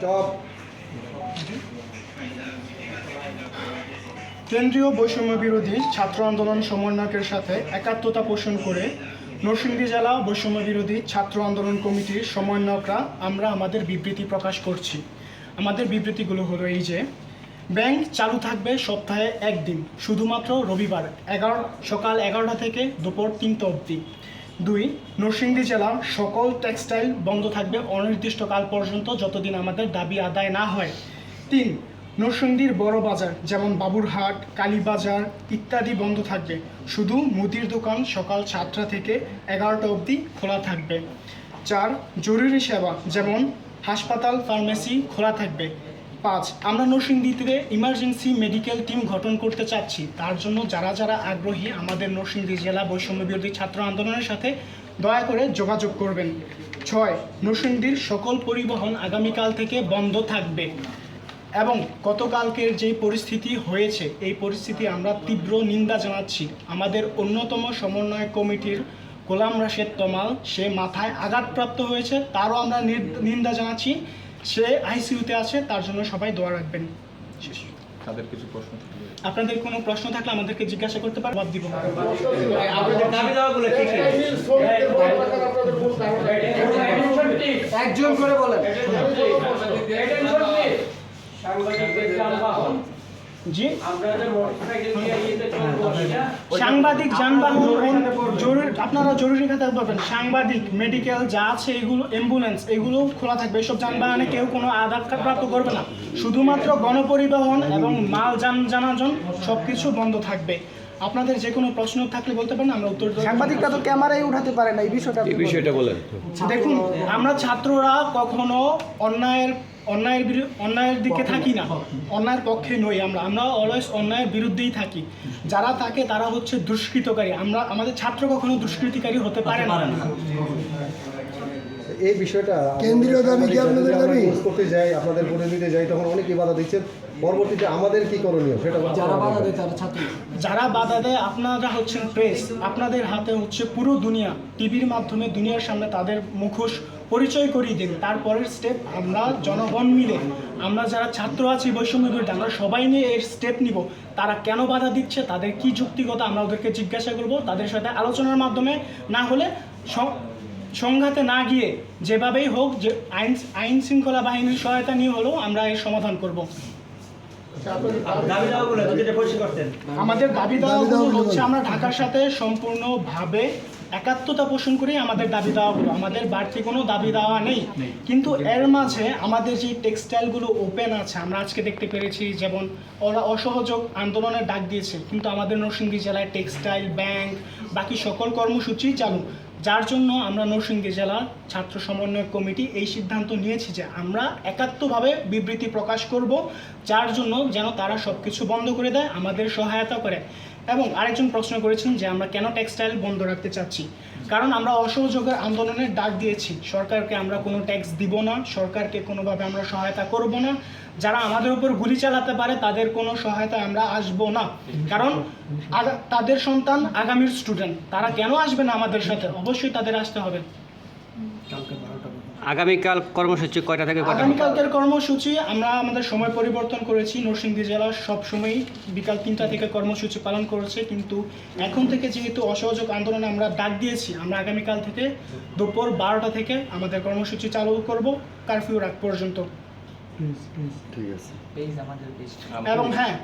Stop. কেন্দ্রীয় বৈষম্য বিরোধী ছাত্র আন্দোলন সমন্বয়কের সাথে একাত্মতা পোষণ করে নরসিংদী জেলা বৈষম্য বিরোধী ছাত্র আন্দোলন কমিটির সমন্বয়করা আমরা আমাদের বিবৃতি প্রকাশ করছি। আমাদের বিবৃতিগুলো হলো এই যে, ব্যাংক চালু থাকবে সপ্তাহে একদিন, শুধুমাত্র রবিবার, এগারো, সকাল এগারোটা থেকে দুপুর তিনটা অবধি। দুই, নরসিংদী জেলার সকল টেক্সটাইল বন্ধ থাকবে অনির্দিষ্টকাল পর্যন্ত যতদিন আমাদের দাবি আদায় না হয়। তিন, নরসিংদীর বড় বাজার যেমন বাবুরহাট, কালীবাজার ইত্যাদি বন্ধ থাকবে। শুধু মুদির দোকান সকাল সাতটা থেকে এগারোটা অবধি খোলা থাকবে। চার, জরুরি সেবা যেমন হাসপাতাল ফার্মেসি খোলা থাকবে। পাঁচ, আমরা নরসিংদীতে ইমার্জেন্সি মেডিকেল টিম গঠন করতে চাচ্ছি। তার জন্য যারা যারা আগ্রহী, আমাদের নরসিংদী জেলা বৈষম্য বিরোধী ছাত্র আন্দোলনের সাথে দয়া করে যোগাযোগ করবেন। ছয়, নরসিংদীর সকল পরিবহন আগামীকাল থেকে বন্ধ থাকবে এবং গতকালকের যে পরিস্থিতি হয়েছে, এই পরিস্থিতি আমরা তীব্র নিন্দা জানাচ্ছি। আমাদের অন্যতম সমন্বয় কমিটির গোলাম রাশেদ তমাল, সে মাথায় আঘাতপ্রাপ্ত হয়েছে, তারও আমরা নিন্দা জানাচ্ছি। সে আইসিইউতে আছে তার জন্য সবাই দোয়া রাখবেন শেষ। তাদের কিছু প্রশ্ন থাকলে আপনাদের কোনো প্রশ্ন থাকলে আমাদেরকে জিজ্ঞাসা করতে পারেন বাদ দিব আপনাদের দাবি বলেন কি কি একজন করে নিয়ে সেটা সাংবাদিক যানবাহন জরুরি আপনারা জরুরি খাতে পাবেন সাংবাদিক মেডিকেল যা আছে এগুলো অ্যাম্বুলেন্স এগুলো খোলা থাকবে। এসব যানবাহনে কেউ কোনো আঘাত প্রাপ্ত করবে না। শুধুমাত্র গণপরিবহন এবং মাল যান জানাজন সব কিছু বন্ধ থাকবে। আপনাদের যে কোনো প্রশ্ন থাকলে বলতে পারেন আমরা উত্তর দেব। সাংবাদিকটা তো ক্যামেরায় উঠাতে পারে না এই বিষয়টা এই বিষয়টা বলেন। দেখুন আমরা ছাত্ররা কখনো অন্যায়ের অন্যায়ের অন্যায়ের দিকে থাকি না। অন্যায়ের পক্ষে নই আমরা। আমরা অলওয়েজ অন্যায়ের বিরুদ্ধেই থাকি। যারা থাকে তারা হচ্ছে দুষ্কৃতকারী। আমরা আমাদের ছাত্র কখনো দুষ্কৃতিকারী হতে পারে না। এই বিষয়টা কেন্দ্রীয় দাবি কি আপনাদের দাবি? করতে যাই আপনাদের প্রতিনিধিতে যাই তখন অনেকেই বাধা দিচ্ছেন পরবর্তীতে আমাদের কি করণীয়? সেটা যারা বাধা দেয় তারা ছাত্র। যারা বাধা দেয় আপনারা হচ্ছেন প্রেস আপনাদের হাতে হচ্ছে পুরো দুনিয়া টিভির মাধ্যমে দুনিয়ার সামনে তাদের মুখোশ পরিচয় করিয়ে দিন। তারপরের স্টেপ আমরা জনগণ মিলে আমরা যারা ছাত্র আছি বৈষম্য বিরুদ্ধে আমরা সবাই নিয়ে এর স্টেপ নিব। তারা কেন বাধা দিচ্ছে তাদের কি যুক্তিগত আমরা ওদেরকে জিজ্ঞাসা করব তাদের সাথে আলোচনার মাধ্যমে। না হলে সংঘাতে না গিয়ে যেভাবেই হোক যে আইন আইন শৃঙ্খলা বাহিনীর সহায়তা নিয়ে হলেও আমরা এর সমাধান করব। দাওয়া আমাদের দাবি দাওয়াগুলো হচ্ছে আমরা ঢাকার সাথে সম্পূর্ণভাবে একাত্মতা পোষণ করেই আমাদের দাবি দাওয়াগুলো আমাদের বাড়তি কোনো দাবি দেওয়া নেই। কিন্তু এর মাঝে আমাদের যে টেক্সটাইলগুলো ওপেন আছে আমরা আজকে দেখতে পেরেছি যেমন ওরা অসহযোগ আন্দোলনের ডাক দিয়েছে। কিন্তু আমাদের নরসিংদী জেলায় টেক্সটাইল ব্যাংক বাকি সকল কর্মসূচি চালু। যার জন্য আমরা নরসিংদী জেলা ছাত্র সমন্বয় কমিটি এই সিদ্ধান্ত নিয়েছি যে আমরা একাত্মভাবে বিবৃতি প্রকাশ করব, যার জন্য যেন তারা সব কিছু বন্ধ করে দেয়, আমাদের সহায়তা করে। এবং আরেকজন প্রশ্ন করেছেন যে আমরা কেন টেক্সটাইল বন্ধ রাখতে চাচ্ছি? কারণ আমরা অসহযোগের আন্দোলনের ডাক দিয়েছি। সরকারকে আমরা কোনো ট্যাক্স দিব না, সরকারকে কোনোভাবে আমরা সহায়তা করব না। যারা আমাদের উপর গুলি চালাতে পারে, তাদের কোনো সহায়তা আমরা আসব না। কারণ তাদের সন্তান আগামীর স্টুডেন্ট তারা কেন আসবে না আমাদের সাথে? অবশ্যই তাদের আসতে হবে। আগামীকাল কর্মসূচি কয়টা থেকে কয়টা আগামীকালকের কর্মসূচি আমরা আমাদের সময় পরিবর্তন করেছি। নরসিংদী জেলা সব সময়ই বিকাল তিনটা থেকে কর্মসূচি পালন করেছে। কিন্তু এখন থেকে যেহেতু অসহযোগ আন্দোলনে আমরা ডাক দিয়েছি আমরা আগামীকাল থেকে দুপুর বারোটা থেকে আমাদের কর্মসূচি চালু করব কারফিউ রাত পর্যন্ত। ঠিক আছে। এবং হ্যাঁ